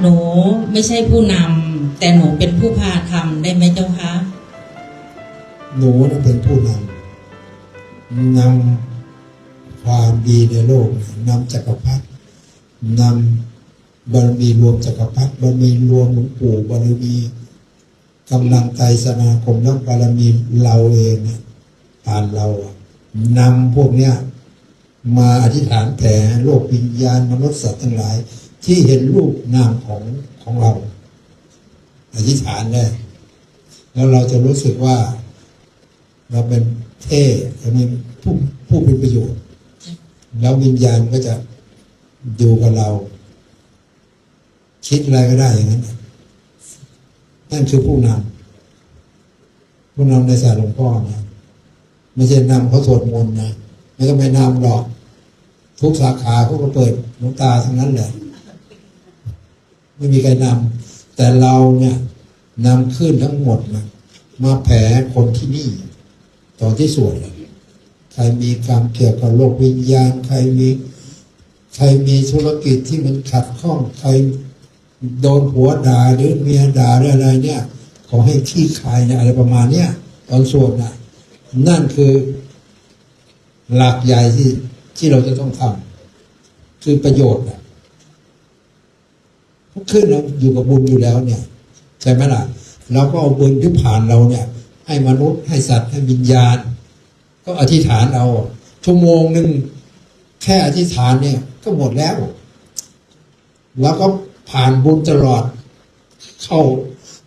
หนูไม่ใช่ผู้นำแต่หนูเป็นผู้พาทำได้ไหมเจ้าคะหนูนั้นเป็นผู้นำนำความดีในโลกนำจักรพรรดินำบารมีรวมจักรพรรดิบารมีรวมหลวงปู่บารมีกำลังใจสนาคมและบารมีเราเองเนี่ยผ่านเราอะนำพวกเนี้ยมาอธิษฐานแผ่โลกวิญญาณมนุษย์สัตว์ทั้งหลาย ที่เห็นรูปนามของของเราอธิษฐานได้แล้วเราจะรู้สึกว่า เราเป็นเท่จะมีผู้ผู้เป็นประโยชน์ แล้ววิญญาณก็จะอยู่กับเรา คิดอะไรก็ได้อย่างนั้นนั่นคือผู้นำผู้นำในศาสตร์หลวงพ่อนะไม่ใช่นำเขาสวดมนต์นะไม่ก็ไม่นำหรอก ทุกสาขาเขาก็เปิดหลวงตาทั้งนั้นแหละ ไม่มีใครนำแต่เราเนี่ยนำขึ้นทั้งหมดนะมาแผ่คนที่นี่ ตอนที่สวดใครมีกรรมเกี่ยวกับโลกวิญญาณ ใครมีใครมีธุรกิจที่มันขัดข้องใครโดนผัวด่าหรือเมียด่าหรืออะไรเนี่ยขอให้ขี้คายเนี่ยอะไรประมาณเนี้ยตอนสวดน่ะนั่นคือหลักใหญ่ที่ที่เราจะต้องทำคือประโยชน์เพราะ ขึ้นเราอยู่กับบุญอยู่แล้วเนี่ยใช่ไหมล่ะเราก็เอาบุญที่ผ่านเราเนี่ย ให้มนุษย์ให้สัตว์ให้วิญญาณ ก็อธิษฐานเอา ชั่วโมงหนึ่งแค่อธิษฐานเนี่ย ก็หมดแล้ว แล้วก็ผ่านบุญตลอด เข้า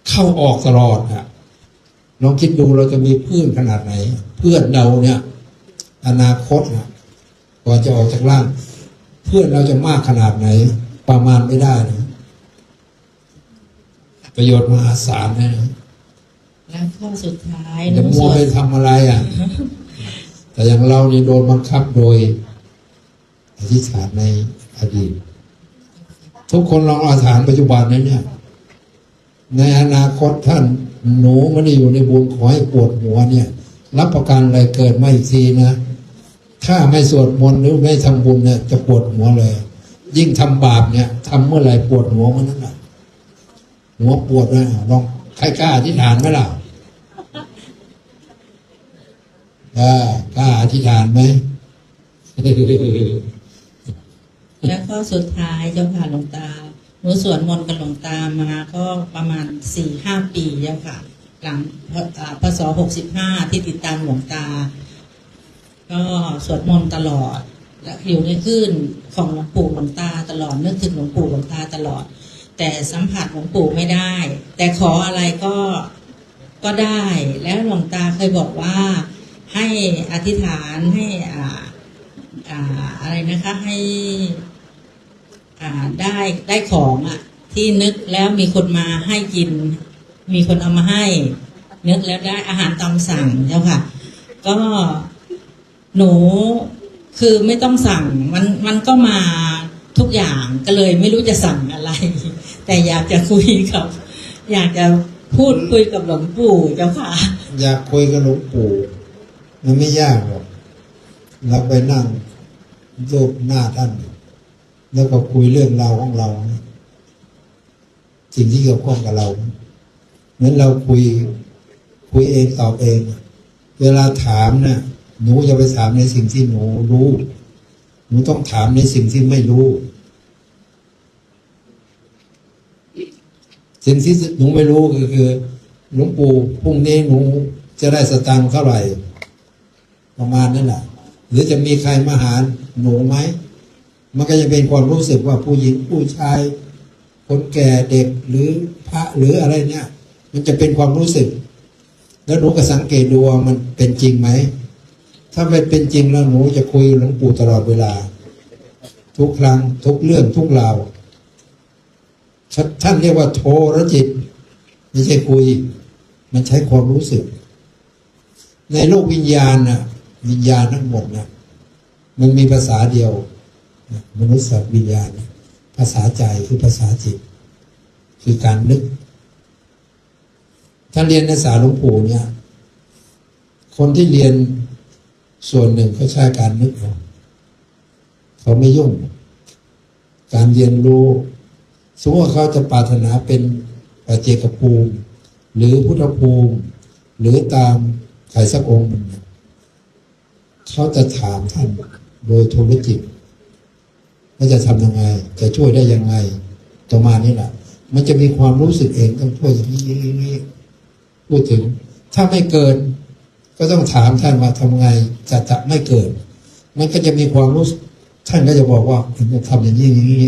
เข้าออกตลอดอะลองคิดดูเราจะมีเพื่อนขนาดไหน เพื่อนเราเนี่ย อนาคตนะก่อนจะออกจากร่าง เพื่อนเราจะมากขนาดไหน ประมาณไม่ได้นะ ประโยชน์มหาศาลนะแล้วข้อสุดท้ายหจะนูมัสววไปดทำอะไรอะ แต่อย่างเรานี่โดนบังคับโดยอธิษฐานในอดีต ทุกคนลองอธิษฐานปัจจุบันนี้เนี่ย ในอนาคตท่านหนูไม่ได้อยู่ในบุญขอให้ปวดหัวเนี่ย รับประกันเลยเกิดมาอีกทีนะ ถ้าไม่สวดมนต์หรือไม่ทำบุญเนี่ยจะปวดหัวเลย ยิ่งทำบาปเนี่ยทำเมื่อไหร่ปวดหัวเมื่อนั้นแหละ หัวปวดนะลองใครกล้าอธิษฐานไหมล่ะเออกล้าอธิษฐานไหมแล้วข้อสุดท้ายเจ้าค่ะหลวงตาหนูสวดมนต์กับหลวงตามาก็ประมาณสี่ห้าปีเจ้าค่ะ หลังอ่าพศหกสิบห้าที่ติดตามหลวงตา ก็สวดมนต์ตลอด และอยู่ในคลื่นของหลวงปู่หลวงตาตลอดนึกถึงหลวงปู่หลวงตาตลอด แต่สัมผัสหลวงปู่ไม่ได้ แต่ขออะไรก็ก็ได้แล้วหลวงตาเคยบอกว่าให้อธิษฐานให้อ่าอ่าอะไรนะคะให้อ่าได้ได้ของอะที่นึกแล้วมีคนมาให้กิน มีคนเอามาให้ นึกแล้วได้อาหารตามสั่งเจ้าค่ะ ก็หนูคือไม่ต้องสั่งมันมันก็มา ทุกอย่างก็เลยไม่รู้จะสั่งอะไร แต่อยากจะคุยกับ อยากจะพูดคุยกับหลวงปู่เจ้าค่ะ อยากคุยกับหลวงปู่ มันไม่ยากหรอกเราไปนั่งรูปหน้าท่าน แล้วก็คุยเรื่องราวของเรา สิ่งที่เกี่ยวข้องกับเราเหมือนเราคุยคุยเองตอบเอง เวลาถามนะ่ะหนูจะไปถามในสิ่งที่หนูรู้ หนูต้องถามในสิ่งที่ไม่รู้ สิ่งที่หนูไม่รู้ก็คือหลวงปู่พรุ่งนี้หนูจะได้สตังค์เท่าไหร่ ประมาณนั้นแหละหรือจะมีใครมาหาหนูไหม มันก็จะเป็นความรู้สึกว่าผู้หญิงผู้ชาย คนแก่เด็กหรือพระหรืออะไรเนี่ย มันจะเป็นความรู้สึก แล้วหนูก็สังเกตดูว่ามันเป็นจริงไหม ถ้าไม่เป็นจริงแล้วหนูจะคุยหลวงปู่ตลอดเวลา ทุกครั้งทุกเรื่องทุกราวท่านเรียกว่าโทรจิต ไม่ใช่คุย มันใช้ความรู้สึก ในโลกวิญญาณนะวิญญาณทั้งหมดนะมันมีภาษาเดียว มนุษย์สัตว์วิญญาณ ภาษาใจคือภาษาจิต คือการนึก ถ้าเรียนในสาหลวงปู่เนี่ย คนที่เรียน ส่วนหนึ่งเขาใช้การนึกเอาเขาไม่ยุ่ง การเรียนรู้สมมติว่าเขาจะปรารถนาเป็นปเจกภูมิ หรือพุทธภูมิ หรือตามใครสักองค์หนึ่งเขาจะถามท่านโดยธุรจิตว่าจะทำยังไง จะช่วยได้ยังไงประมาณนี้แหละมันจะมีความรู้สึกเองต้องช่วยอย่างนี้อย่างนี้พูดถึง ถ้าไม่เกิน ก็ต้องถามท่านว่าทำไงจะจะไม่เกิด มันก็จะมีความรู้ท่านก็จะบอกว่าผมจะทำอย่างนี้อย่างนี้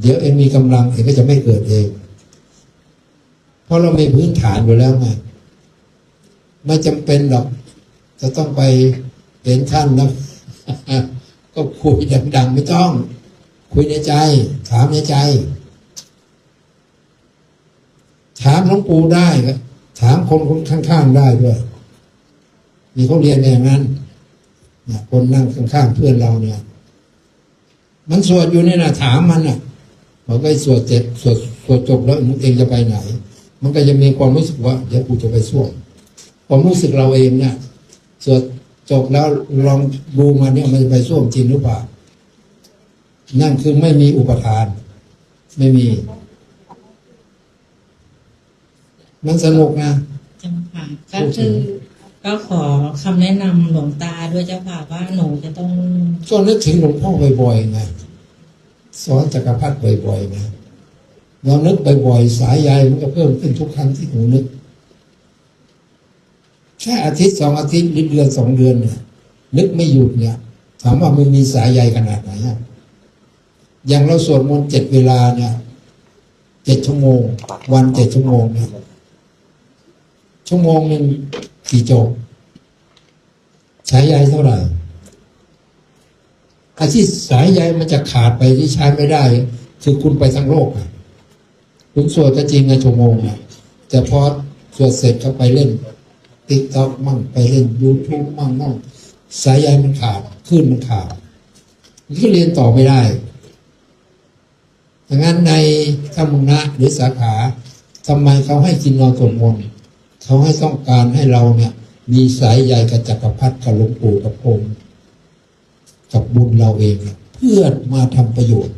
เดี๋ยวเองมีกำลังเองก็จะไม่เกิดเอง เพราะเรามีพื้นฐานอยู่แล้วไงไม่จำเป็นหรอก จะต้องไปเห็นท่านแล้วก็คุยดังๆไม่ต้อง คุยในใจ ถามในใจ ถามหลวงปู่ได้ครับ ถามคนคนข้างๆได้ด้วยมีเขาเรียนอย่างนั้นคนนั่งข้างๆเพื่อนเราเนี่ย มันสวดอยู่เนี่ยนะถามมันน่ะบอกไอ้สวดเสร็จสวดสวดจบแล้วมึงเองจะไปไหน มันก็จะมีความรู้สึกว่าเดี๋ยวกูจะไปส่วมความรู้สึกเราเองเนี่ยสวดจบแล้วลองดูมันเนี่ยมันจะไปส่วมจริงหรือเปล่านั่นคือไม่มีอุปทาน ไม่มี มันสนุกนะเจ้าค่ะก็คือก็ขอคำแนะนำหลวงตาด้วยเจ้าค่ะว่าหนูจะต้องก็นึกถึงหลวงพ่อบ่อยๆไงสอนจักรพรรดิบ่อยๆนะเรานึกบ่อยๆ สายใยมันก็เพิ่มขึ้นทุกครั้งที่หนูนึก แค่อาทิตย์สองอาทิตย์หรือเดือนสองเดือนเนี่ยนึกไม่หยุดเนี่ยถามว่ามันมีสายใยขนาดไหนอะอย่างเราสวดมนต์เจ็ดเวลาเนี่ยเจ็ดชั่วโมง วันเจ็ดชั่วโมงเนี่ย ชั่วโมงหนึ่งกี่จบใช้ใยเท่าไหร่อาที่สายใยมันจะขาดไปที่ใช้ไม่ได้ คือคุณไปทั้งโลกอะคุณสวดก็จริงในชั่วโมงอะแต่พอสวดเสร็จก็ไปเล่นติ๊กต็อกมั่งไปเล่นยูทูบมั่งมั่งสายใยมันขาดขึ้นมันขาดนก็เรียนต่อไม่ได้ดังนั้นในธรรมนะหรือสาขาทำไมเขาให้กินนอนสวดมนต์ เขาให้ต้องการให้เราเนี่ย มีสายใยกับจักรพรรดิกับหลวงปู่กับพมกับบุญเราเองเพื่อมาทำประโยชน์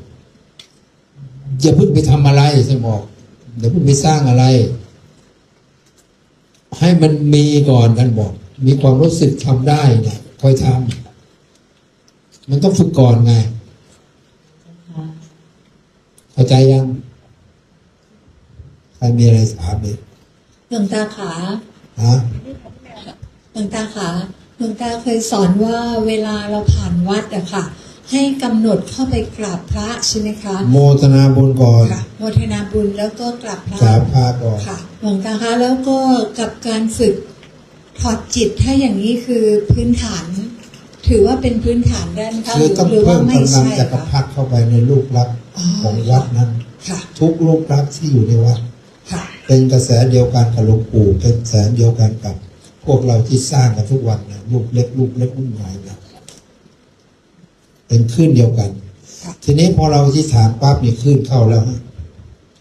อย่าเพิ่งไปทำอะไรสมบอกอย่าเพิ่งไปสร้างอะไร ให้มันมีก่อนท่านบอก มีความรู้สึกทำได้เนี่ยค่อยทำมันต้องฝึกก่อนไงเข้าใจยังใครมีอะไรถามอีก หลวงตาขาฮะหลวงตาขาหลวงตาเคยสอนว่าเวลาเราผ่านวัดอะค่ะ ให้กำหนดเข้าไปกราบพระใช่ไหมคะโมทนาบุญก่อนค่ะโมทนาบุญแล้วก็กราบพระกราบพระก่อนค่ะหลวงตาคะแล้วก็กับการฝึกถอดจิตถ้าอย่างนี้คือพื้นฐาน ถือว่าเป็นพื้นฐานได้ไหมคะคือต้องหรือเพิ่ว่ามไม่กำลังใช่จักรพรรคะดิเข้าไปในรูปลักษณ์อ๋อของวัดนั้นค่ะทุกรูปลักษณ์ที่อยู่ในวัดค่ะ เป็นกระแสเดียวกันกับหลวงปู่เป็นกระแสเดียวกันกับ พวกเราที่สร้างกันทุกวันนะลูกเล็กลูกเล็กลูกใหญ่นะเป็นคลื่นเดียวกันค่ะทีนี้พอเราที่ฐานปั๊บนี่คลื่นเข้าแล้วฮะ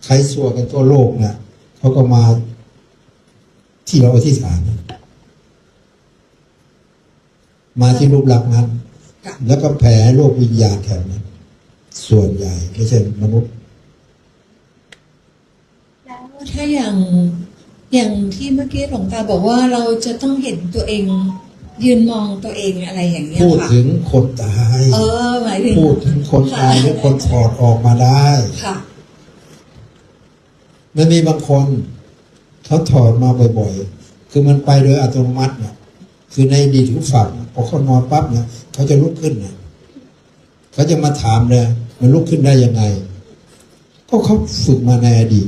ใครสัวกันทั่วโลกนะเขาก็มาที่เราอธิษฐานนะมาที่รูปลักษณ์นั้นค่ะแล้วก็แผ่โลกวิญญาณแถวนั้นส่วนใหญ่ไม่ใช่มนุษย์แล้ว ถ้าอย่างอย่างที่เมื่อกี้หลวงตาบอกว่าเราจะต้องเห็นตัวเอง ยืนมองตัวเองอะไรอย่างเงี้ยพูดค่ะ ถึงคนตาย เออหมายถึงพูดถึงคนตายหรือคนถอดออกมาได้ ค่ะมันมีบางคนเขาถอดมาบ่อยๆ คือมันไปโดยอัตโนมัติเนี่ยคือในอดีตทุกฝั่งพอเขานอนปั๊บเนี่ยเขาจะลุกขึ้นเนี่ยเขาจะมาถามเลยมันลุกขึ้นได้ยังไง ก็เขาฝึกมาในอดีต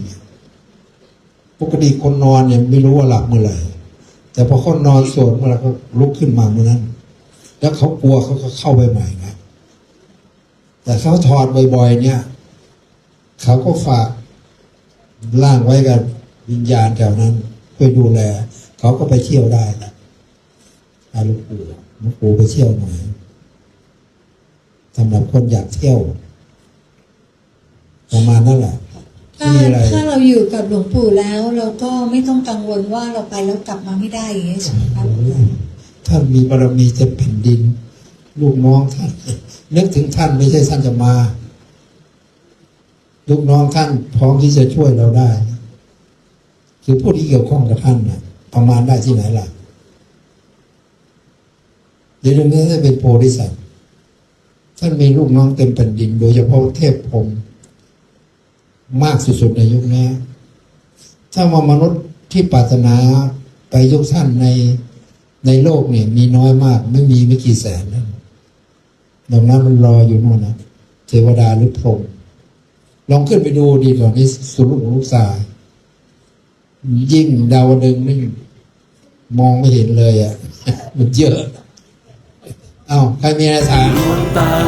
ปกติคนนอนเนี่ยไม่รู้ว่าหลับเมื่อไหร่แต่พอเขานอนสวดเมื่อไหร่ก็ลุกขึ้นมาเมื่อนั้น แล้วเขากลัวเขาก็เข้าไปใหม่นะแต่เขาถอดบ่อยๆเนี่ย เขาก็ฝากร่างไว้กับวิญญาณแถวนั้นไปดูแล เขาก็ไปเที่ยวได้นะอาลูกปู่ลูกปู่ไปเที่ยวหน่อยสำหรับคนอยากเที่ยว ประมาณนั้นแหละ ถ้าไม่มีอะไร ถ้าเราอยู่กับหลวงปู่แล้ว เราก็ไม่ต้องกังวลว่าเราไปแล้วกลับมาไม่ได้อย่างเงี้ยใช่ไหมคะท่านมีบารมีเต็มแผ่นดิน ลูกน้องท่าน นึกถึงท่านไม่ใช่ท่านจะมา ลูกน้องท่านพร้อมที่จะช่วยเราได้นะคือผู้ที่เกี่ยวข้องกับท่านนะประมาณได้ที่ไหนล่ะเดี๋ยวนี้ท่านเป็นโพธิสัตว์ท่านมีลูกน้องเต็มแผ่นดิน โดยเฉพาะเทพพรหม มากสุดๆในยุคนี้ ถ้าว่ามนุษย์ที่ปรารถนาไปยกท่านในในโลกเนี่ย มีน้อยมาก ไม่มีไม่กี่แสนนะดังนั้นมันรออยู่นู่นนะเทวดาหรือพรหมลองขึ้นไปดูดีกว่านี้สุรุปลูกสาย ยิ่งดาวดึงนี่มองไม่เห็นเลยอะ่ะ มันเยอะ เอา้า ใครมีอะไรถามดว